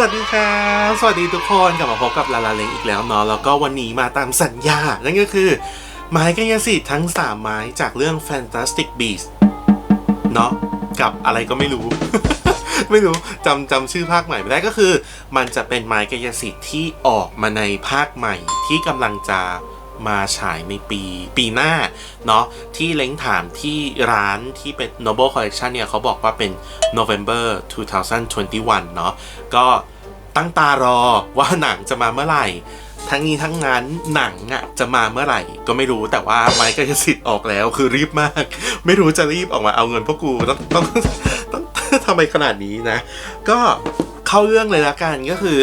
วัสดีครับสวัสดีทุกคนกลับมาพบกับลาลาเลงอีกแล้วเนาะแล้วก็วันนี้มาตามสัญญา นั่นก็คือ ไม้กายสิทธิ์ทั้ง 3 ไม้จากเรื่อง Fantastic Beasts เนาะกับอะไรก็ไม่รู้ ไม่รู้จำจำชื่อภาคใหม่ไม่ได้ก็คือ มันจะเป็นไม้กายสิทธิ์ที่ออกมาในภาคใหม่ที่กำลังจะ มาฉายในปีปีหน้าเนาะที่เล้งถามที่ร้านที่เป็น Noble Collection เนี่ยเขาบอกว่าเป็น November 2021 เนาะก็ตั้งตารอว่าหนังจะมาเมื่อไหร่ ทั้งนี้ทั้งนั้นหนังอะจะมาเมื่อไหร่ ก็ไม่รู้แต่ว่าไม้กายสิทธิ์ออกแล้วคือรีบมาก ไม่รู้จะรีบออกมาเอาเงินพวกกูต้องต้องต้องทำไมขนาดนี้นะ ก็เข้าเรื่องเลยละกันก็คือ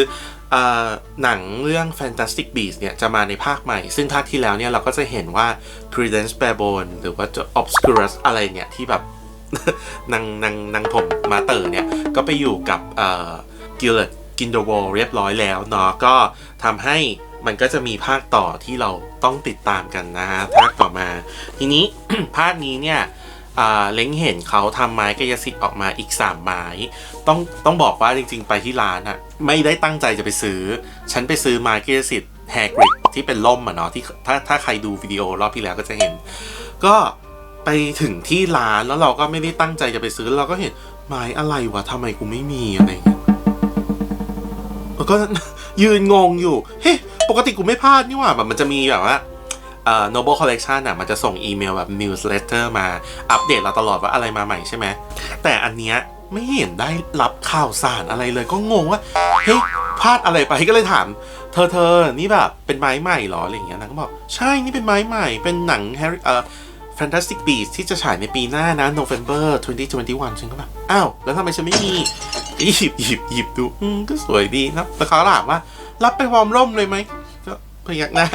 หนังเรื่อง Fantastic Beasts เนี่ย จะมาในภาคใหม่ ซึ่งภาคที่แล้วเนี่ย เราก็จะเห็นว่า Credence Barebone หรือว่า Obscurus อะไรเนี่ย ที่แบบนางนางนางผมมาเตอร์เนี่ย ก็ไปอยู่กับกิลเลตกินโดวเรียบร้อยแล้วเนาะก็ทำให้มันก็จะมีภาคต่อที่เราต้องติดตามกันนะฮะภาคต่อมา ทีนี้ภาคนี้เนี่ย เล้งเห็นเขาทำไม้กายสิทธิ์ออกมาอีก 3 ไม้ ต้องต้องบอกว่าจริง ๆ ไปที่ร้านอะไม่ได้ตั้งใจจะไปซื้อ ฉันไปซื้อไม้กายสิทธิ์แฮกริดที่เป็นล่มอะเนาะที่ถ้าถ้าใครดูวิดีโอรอบที่แล้วก็จะเห็น ก็ไปถึงที่ร้านแล้วเราก็ไม่ได้ตั้งใจจะไปซื้อเราก็เห็นไม้อะไรวะทำไมกูไม่มีอะไรเงี้ยแล้วก็ยืนงงอยู่เฮ้ปกติกูไม่พลาดนี่หว่าแบบมันจะมีแบบว่า เอ่อ Noble Collection อะมันจะส่งอีเมลแบบ newsletter มาอัปเดตเราตลอดว่าอะไรมาใหม่ใช่ไหม แต่อันเนี้ยไม่เห็นได้รับข่าวสารอะไรเลยก็งงว่า เฮ้ยพลาดอะไรไปก็เลยถาม เธอเธอนี่แบบเป็นไม้ใหม่เหรออะไรอย่างเงี้ยนางก็บอก ใช่นี่เป็นไม้ใหม่ เป็นหนัง Harry เอ่อ Fantastic Beasts ที่จะฉายในปีหน้านะ November 2021 ฉันก็แบบ อ้าว แล้วทำไมฉันไม่มีหยิบหยิบหยิบดู อืม ก็สวยดีนะแต่เขาถามว่า รับไปวอร์มร่มเลยไหมก็พยักหน้า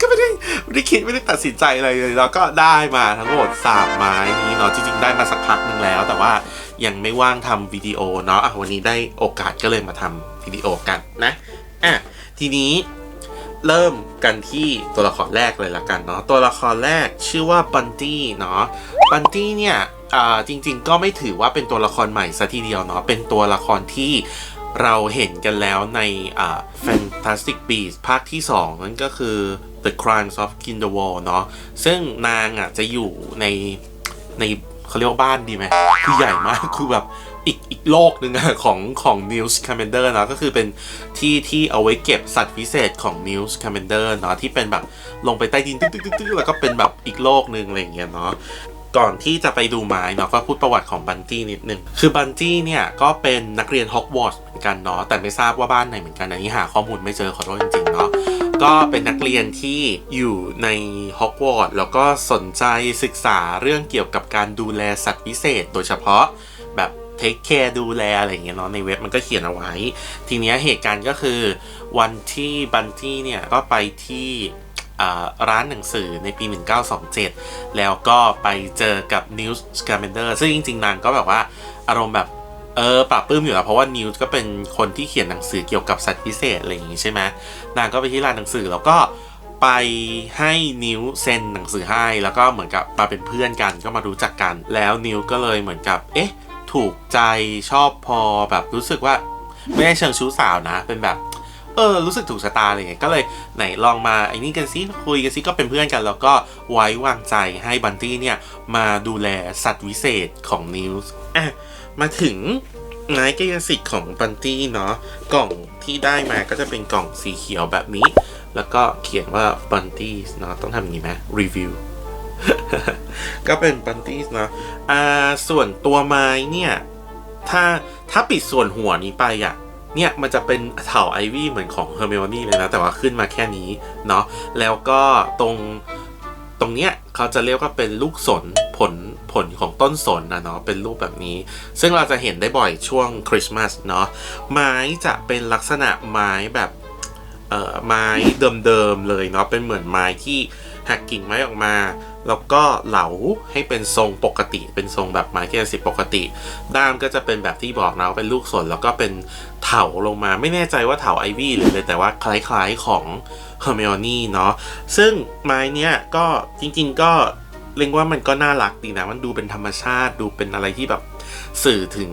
ก็ไม่ได้ไม่ได้คิดไม่ได้ตัดสินใจอะไรเลยแล้วก็ได้มาทั้งหมด3ไม้นี้เนาะจริงๆได้มาสักพักหนึ่งแล้ว แต่ว่ายังไม่ว่างทำวิดีโอเนาะอะวันนี้ได้โอกาสก็เลยมาทำวิดีโอกันนะอะทีนี้เริ่มกันที่ตัวละครแรกเลยละกันเนาะตัวละครแรกชื่อว่าบันตี้เนาะบันตี้เนี่ยอ่าจริง ๆ ก็ไม่ถือว่าเป็นตัวละครใหม่ซะทีเดียวเนาะเป็นตัวละครที่ เราเห็นกันแล้วใน Fantastic Beasts ภาคที่ 2 นั่นก็คือ The Crimes of Grindelwald เนาะซึ่งนางอะจะอยู่ในในเขาเรียกว่าบ้านดีไหมคือใหญ่มากคือแบบอีกอีกโลกหนึ่งอะของของ News Commander เนาะก็คือเป็นที่ที่เอาไว้เก็บสัตว์พิเศษของ News Commander เนาะที่เป็นแบบลงไปใต้ดินตึ๊กๆๆๆแล้วก็เป็นแบบอีกโลกหนึ่งอะไรอย่างเงี้ยเนาะ ก่อนที่จะไปดูไม้เนาะก็พูดประวัติของบันจี้นิดนึง คือบันจี้เนี่ยก็เป็นนักเรียนฮอกวอตส์เหมือนกันเนาะแต่ไม่ทราบว่าบ้านไหนเหมือนกันอันนี้หาข้อมูลไม่เจอขอโทษจริงๆเนาะก็เป็นนักเรียนที่อยู่ในฮอกวอตส์แล้วก็สนใจศึกษาเรื่องเกี่ยวกับการดูแลสัตว์พิเศษ โดยเฉพาะแบบเทคแคร์ดูแลอะไรอย่างเงี้ยเนาะในเว็บมันก็เขียนเอาไว้ ทีเนี้ยเหตุการณ์ก็คือวันที่บันจี้เนี่ยก็ไปที่ ร้านหนังสือในปี 1927 แล้วก็ไปเจอกับ News Scamander ซึ่งจริงๆนางก็แบบว่าอารมณ์แบบเออปรับปื้มอยู่แล้วเพราะว่า News ก็เป็นคนที่เขียนหนังสือเกี่ยวกับสัตว์พิเศษอะไรอย่างงี้ใช่ไหมนางก็ไปที่ร้านหนังสือแล้วก็ไปให้นิวเซ็นหนังสือให้แล้วก็เหมือนกับมาเป็นเพื่อนกันก็มารู้จักกัน แล้วนิวก็เลยเหมือนกับ เอ๊ะ ถูกใจชอบพอแบบรู้สึกว่าไม่ได้เชิงชู้สาวนะ เป็นแบบ เออรู้สึกถูกชะตาอะไรเงี้ยก็เลยไหนลองมาไอ้นี่กันซิคุยกันซิก็เป็นเพื่อนกัน แล้วก็ไว้วางใจให้บันตี้เนี่ยมาดูแลสัตว์วิเศษของนิวส์อะมาถึงไม้กายสิทธิ์ของบันตี้เนาะกล่องที่ได้มาก็จะเป็นกล่องสีเขียวแบบนี้ แล้วก็เขียนว่าบันตี้เนาะต้องทำอย่างนี้ไหมรีวิวก็เป็นบันตี้เนาะอ่าส่วนตัวไม้เนี่ย ถ้าถ้าปิดส่วนหัวนี้ไปอะ เนี่ยมันจะเป็นเถาไอวี่เหมือนของเฮอร์เมโอนี่เลยนะ แต่ว่าขึ้นมาแค่นี้เนาะแล้วก็ตรงตรงเนี้ยเขาจะเรียกว่าเป็นลูกสนผลผลของต้นสนนะเนาะเป็นรูปแบบนี้ ซึ่งเราจะเห็นได้บ่อยช่วงคริสต์มาสเนาะไม้จะเป็นลักษณะไม้แบบเอ่อไม้เดิมๆเลยเนาะเป็นเหมือนไม้ที่ หักกิ่งไม้ออกมา แล้วก็เหลาให้เป็นทรงปกติ เป็นทรงแบบไม้แก้สิบปกติ ด้ามก็จะเป็นแบบที่บอกนะว่าเป็นลูกสนแล้วก็เป็นเถาลงมาไม่แน่ใจว่าเถาไอวี่หรือเลยแต่ว่าคล้ายๆของเฮอร์เมโอนี่เนาะซึ่งไม้เนี้ยก็จริง ๆ ก็เรียกว่ามันก็น่ารักดีนะ มันดูเป็นธรรมชาติ ดูเป็นอะไรที่แบบสื่อถึง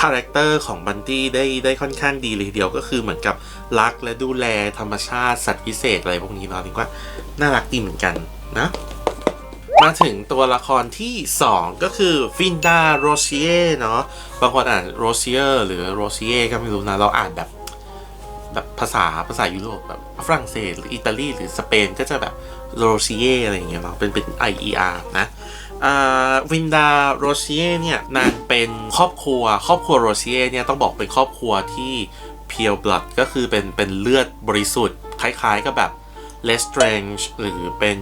คาแรคเตอร์ของบันตี้ได้ได้ค่อนข้างดีเลยทีเดียวก็คือเหมือนกับรักและดูแลธรรมชาติสัตว์พิเศษอะไรพวกนี้เนาะนี่ว่าน่ารักดีเหมือนกันนะมาถึงตัวละครที่ 2 ก็คือฟินดาโรเชียเนาะบางคนอ่านโรเชียหรือโรเชียก็ไม่รู้นะ เราอ่านแบบแบบภาษาภาษายุโรปแบบฝรั่งเศสหรืออิตาลีหรือสเปนก็จะแบบโรเชียอะไรอย่างเงี้ยเนาะเป็นเป็น I E R นะ วินดาโรเชียเนี่ยนางเป็นครอบครัว ครอบครัวโรเชียเนี่ยต้องบอกเป็นครอบครัวที่เพียวบลัดก็คือเป็นเป็นเลือดบริสุทธิ์คล้ายๆกับแบบเลสเตรนจ์หรือเป็น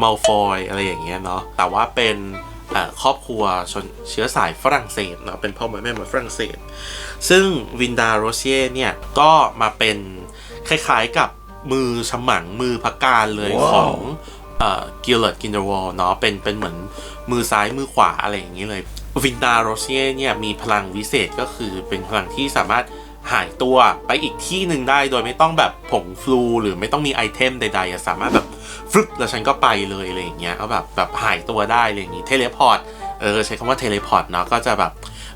มัลฟอยอะไรอย่างเงี้ยเนาะแต่ว่าเป็นครอบครัวชนเชื้อสายฝรั่งเศสเนาะเป็นพ่อแม่มาฝรั่งเศส ซึ่งวินดาโรเชียเนี่ย ก็มาเป็นคล้ายๆกับมือฉมังมือพักการเลยของ เอ่อกิลเลตกินเดอร์วอลเนาะเป็นเป็นเหมือนมือซ้ายมือขวาอะไรอย่างนี้เลยวินดาโรเชียเนี่ยมีพลังวิเศษก็คือเป็นพลังที่สามารถหายตัวไปอีกที่หนึ่งได้โดยไม่ต้องแบบผงฟลูหรือไม่ต้องมีไอเทมใดๆสามารถแบบฟึบแล้วฉันก็ไปเลยอะไรอย่างเงี้ยก็แบบแบบหายตัวได้อะไรอย่างงี้เทเลพอร์ตเออใช้คำว่าเทเลพอร์ตเนาะก็จะแบบ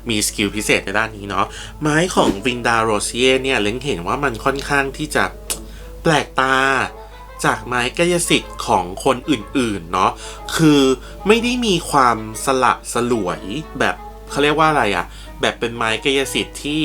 มีสกิลพิเศษในด้านนี้เนาะไม้ของวินดาโรเชียเนี่ยเล้งเห็นว่ามันค่อนข้างที่จะแปลกตา จากไม้กายสิทธิ์ของคนอื่นๆเนาะคือไม่ได้มีความสละสลวยแบบเขาเรียกว่าอะไรอะแบบเป็นไม้กายสิทธิ์ที่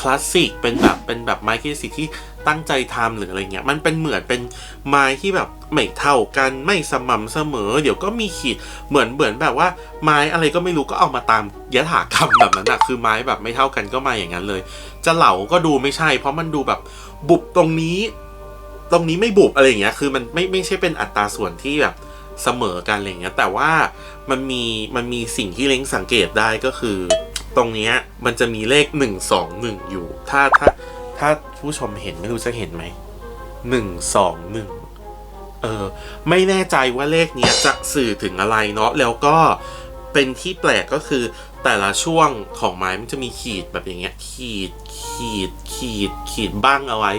คลาสสิกเป็นแบบเป็นแบบไม้กายสิทธิ์ที่ตั้งใจทำหรืออะไรเงี้ยมันเป็นเหมือนเป็นไม้ที่แบบไม่เท่ากันไม่สม่ำเสมอ เดี๋ยวก็มีขีดเหมือนเหมือนแบบว่าไม้อะไรก็ไม่รู้ก็เอามาตามยถากรรมแบบนั้นอะคือไม้แบบไม่เท่ากันก็มาอย่างนั้นเลย จะเหลาก็ดูไม่ใช่ เพราะมันดูแบบบุบตรงนี้ ตรงนี้ไม่บุบอะไรอย่างเงี้ยคือมันไม่ไม่ใช่เป็นอัตราส่วนที่แบบเสมอกันอะไรเงี้ยแต่ว่ามันมีมันมีสิ่งที่เล้งสังเกตได้ก็คือ ตรงเนี้ยมันจะมีเลขหนึ่งสองหนึ่งอยู่ ถ้าถ้าถ้าผู้ชมเห็นไม่รู้จะเห็นไหมหนึ่งสองหนึ่งเออไม่แน่ใจว่าเลขเนี้ยจะสื่อถึงอะไรเนาะแล้วก็เป็นที่แปลกก็คือแต่ละช่วงของไม้มันจะมีขีดแบบอย่างเงี้ยขีดขีดขีดขีดบ้างเอาไว้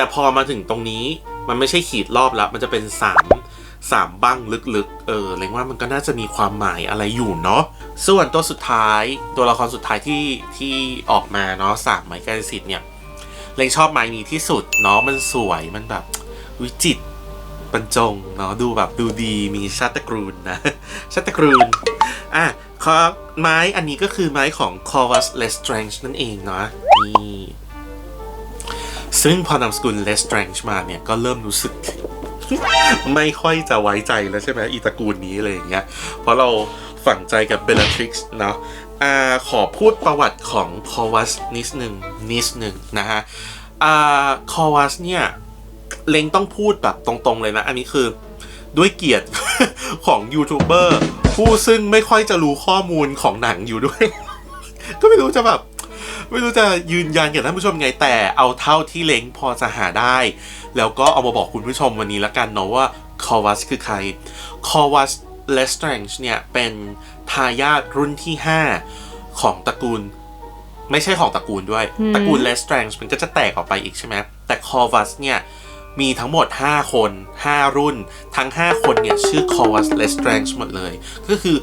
แต่พอมาถึงตรงนี้มันไม่ใช่ขีดรอบแล้ว มันจะเป็นสามสามบ้างลึกๆ เออเล้งว่ามันก็น่าจะมีความหมายอะไรอยู่เนาะ ส่วนตัวสุดท้าย ตัวละครสุดท้ายที่ที่ออกมาเนาะสามไม้กายสิทธิ์เนี่ย เล้งชอบไม้นี้ที่สุดเนาะ มันสวย มันแบบวิจิตบรรจงเนาะ ดูแบบดูดี มีชาติตระกูลนะ ชาติตระกูลอะขอไม้อันนี้ก็คือไม้ของ Corvus Lestrange นั่นเองเนาะ นี่ ซึ่งพอนามสกุล Lestrange มาเนี่ย ก็เริ่มรู้สึก ไม่ค่อยจะไว้ใจแล้วใช่ไหมอีตระกูลนี้อะไรอย่างเงี้ย เพราะเราฝังใจกับเบล l ทริกซ์เนาะอ่าขอพูดประวัติของคอวัสนิดหนึ่งนิดหนึ่งนะฮะอ่าคอวัสเนี่ยเล้งต้องพูดแบบตรงๆเลยนะ อันนี้คือด้วยเกียรติของยูทูบเบอร์ผู้ซึ่งไม่ค่อยจะรู้ข้อมูลของหนังอยู่ด้วย ก็ไม่รู้จะแบบ ไม่รู้จะยืนยันกับท่านผู้ชมไงแต่เอาเท่าที่เล้งพอจะหาได้ แล้วก็เอามาบอกคุณผู้ชมวันนี้แล้วกันเนาะว่าคอวัสคือใครคอวัสเลสเตรนจ์เนี่ยเป็นทายาทรุ่นที่ 5 ของตระกูล ไม่ใช่ของตระกูลด้วย ตระกูลเลสเตรนจ์มันก็จะแตกออกไปอีกใช่ไหมแต่คอวัสเนี่ยมีทั้งหมด 5 คน 5 รุ่น ทั้ง 5 คนเนี่ย ชื่อ c o v a s Lestrange หมดเลย ก็คือ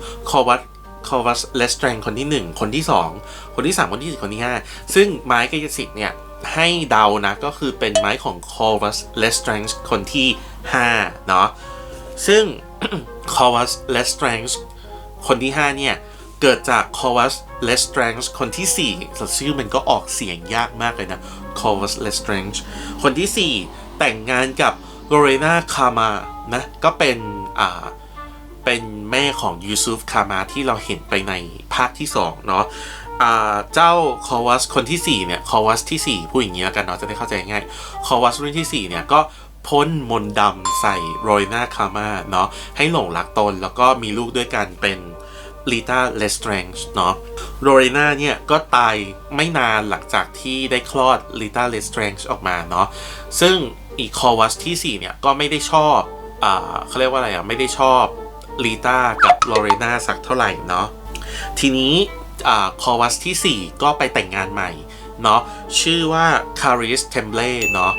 c o v a s c o v a s Lestrange คนที่ 1 คนที่ 2 คนที่ 3 คนที่ 4 คนที่ 5 ซึ่งไม้กายสิทธิ์เนี่ยให้เดานะก็คือเป็นไม้ของ c o v a s Lestrange คนที่5เนาะซึ่ง c o v a s Lestrange คนที่ 5 เนี่ย เกิดจาก c o v a s Lestrange คนที่ 4 ชื่อมันก็ออกเสียงยากมากเลยนะ c o v a s Lestrange คนที่ 4 แต่งงานกับโ o เรนาคามานะก็เป็นอ่าเป็น แม่ของยูซุฟคามาที่เราเห็นไปในภาคที่2เนาะเจ้าคอวัสคนที่ 4 เนี่ย คอวัสที่ 4 พูดอย่างนี้แล้วกันเนาะจะได้เข้าใจง่าย คอวัสรุ่นที่ 4 เนี่ย ก็พ่นมนดำใส่โรยนาคามาเนาะให้หลงรักตนแล้วก็มีลูกด้วยกันเป็นลีตาเลสเตรนจ์เนาะโรเรนาเนี่ย ก็ตายไม่นานหลังจากที่ได้คลอดลีตาเลสเตรนจ์ออกมาเนาะซึ่งอีคอวัสที่ 4 เนี่ย ก็ไม่ได้ชอบอ่าเขาเรียกว่าอะไรอะไม่ได้ชอบ ลีตากับโรเรนาสักเท่าไหร่เนาะทีนี้คอวัสที่ 4 ก็ไปแต่งงานใหม่เนาะชื่อว่าคาริสเทมเบลเนาะ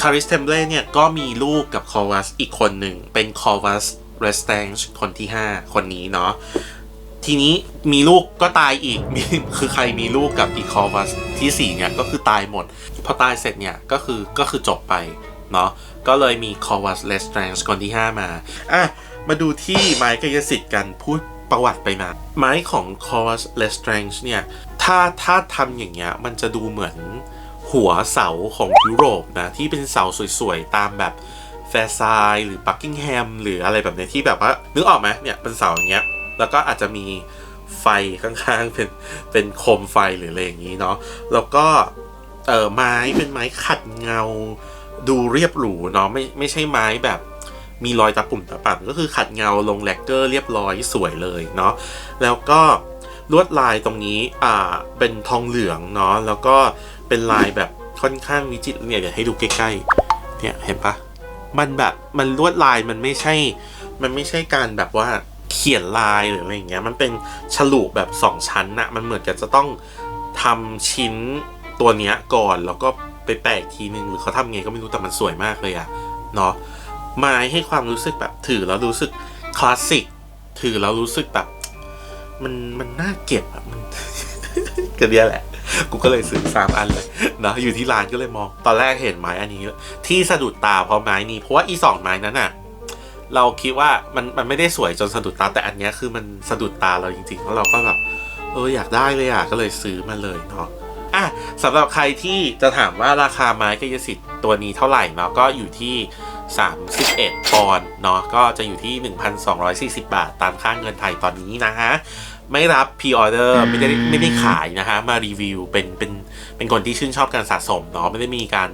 คาริสเทมเบลเนี่ยก็มีลูกกับคอวัสอีกคนหนึ่ง เป็นคอวัสเรสแตงคนที่ 5 คนนี้เนาะทีนี้มีลูกก็ตายอีกมีคือใครมีลูกกับอีคอวัสที่สี่เนี่ยก็คือตายหมด พอตายเสร็จเนี่ยก็คือก็คือจบไปเนาะก็เลยมีคอวัสเลส t ตร n ส์คนที่ 5 มาอะ มาดูที่ไม้กายสิทธิ์กันพูดประวัติไปมา ไม้ของคอวัสเลส t ตร n ส์เนี่ย ถ้าถ้าทำอย่างเงี้ย มันจะดูเหมือนหัวเสาของยุโรปนะ ที่เป็นเสาสวยๆ ตามแบบแฟร์ไซด์หรือปักกิงแฮมหรืออะไรแบบเนี้ยที่แบบว่า นึกออกไหมเนี่ยเป็นเสาอย่างเงี้ย แล้วก็อาจจะมีไฟข้างๆ เป็นเป็นโคมไฟหรืออะไรอย่างนี้เนาะแล้วก็เออไม้เป็นไม้ขัดเงา ดูเรียบหรูเนาะไม่ไม่ใช่ไม้แบบ มีรอยตะปุ่มตะป่ำก็คือขัดเงาลงแลกเกอร์เรียบร้อยสวยเลยเนาะแล้วก็ลวดลายตรงนี้อ่าเป็นทองเหลืองเนาะแล้วก็เป็นลายแบบค่อนข้างวิจิตรเนี่ยเดี๋ยวให้ดูใกล้ๆเนี่ยเห็นปะมันแบบมันลวดลายมันไม่ใช่ มันไม่ใช่การแบบว่าเขียนลายหรืออะไรอย่างเงี้ยมันเป็นฉลุแบบสองชั้นนะมันเหมือนกับจะต้องทำชิ้นตัวเนี้ยก่อนแล้วก็ไปแปะอีกทีนึงหรือเขาทำไงก็ไม่รู้แต่มันสวยมากเลยอะเนาะ ไม้ให้ความรู้สึกแบบถือแล้วรู้สึกคลาสสิกถือแล้วรู้สึกแบบ มันมันน่าเก็บอะมันก็เนี้ยแหละ กูก็เลยซื้อสามอันเลยนะอยู่ที่ร้านก็เลยมอง ตอนแรกเห็นไม้อันนี้ ที่สะดุดตาเพราะไม้นี้เพราะว่าอีสองไม้นั้นอะเราคิดว่ามันมันไม่ได้สวยจนสะดุดตาแต่อันนี้คือมันสะดุดตาเราจริงๆแล้วเราก็แบบเอออยากได้เลยอะก็เลยซื้อมาเลยเนาะอะสำหรับใครที่จะถามว่าราคาไม้กายสิทธิ์ตัวนี้เท่าไหร่เนาะก็อยู่ที่ 31 ปอนด์เนาะก็จะอยู่ที่ 1,240 บาท ตามค่าเงินไทยตอนนี้นะฮะ ไม่รับพ r ออเดอร์ไม่ได้ไม่ได้ขายนะคะมารีวิวเป็นเป็นเป็นคนที่ชื่นชอบการสะสมเนาะไม่ได้มีการ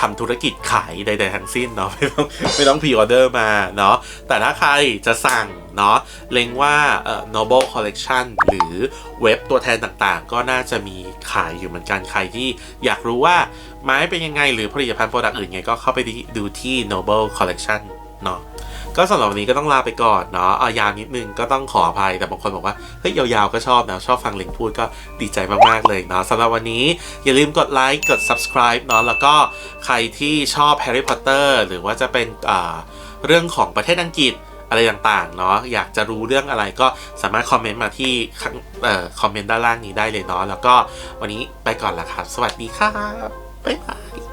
ทำธุรกิจขายใดๆทั้งสิ้นเนาะไม่ต้องไม่ต้องพ r ออเดอร์มาเนาะแต่ถ้าใครจะสั่งเนาะเล็งว่าเอ่อ Noble Collection หรือเว็บตัวแทนต่างๆ ก็น่าจะมีขายอยู่เหมือนกันใครที่อยากรู้ว่าไม้เป็นยังไงหรือผลิตภัณฑ์โปรดักต์อื่นไงก็เข้าไปดูที่ Noble Collection เนาะ ก็สำหรับวันนี้ก็ต้องลาไปก่อนเนาะเอายาวนิดนึงก็ต้องขออภัยแต่บางคนบอกว่าเฮ้ยยาวๆก็ชอบนะชอบฟังเล็งพูดก็ดีใจมากๆเลยเนาะสำหรับวันนี้อย่าลืมกดไลค์กด subscribe เนาะแล้วก็ใครที่ชอบ Harry Potter หรือว่าจะเป็นอ่าเรื่องของประเทศอังกฤษอะไรต่างๆ เนาะ อยากจะรู้เรื่องอะไรก็สามารถคอมเมนต์มาที่ข้างเอ่อคอมเมนต์ด้านล่างนี้ได้เลยเนาะ แล้วก็วันนี้ไปก่อนละครับ สวัสดีครับ บ๊ายบาย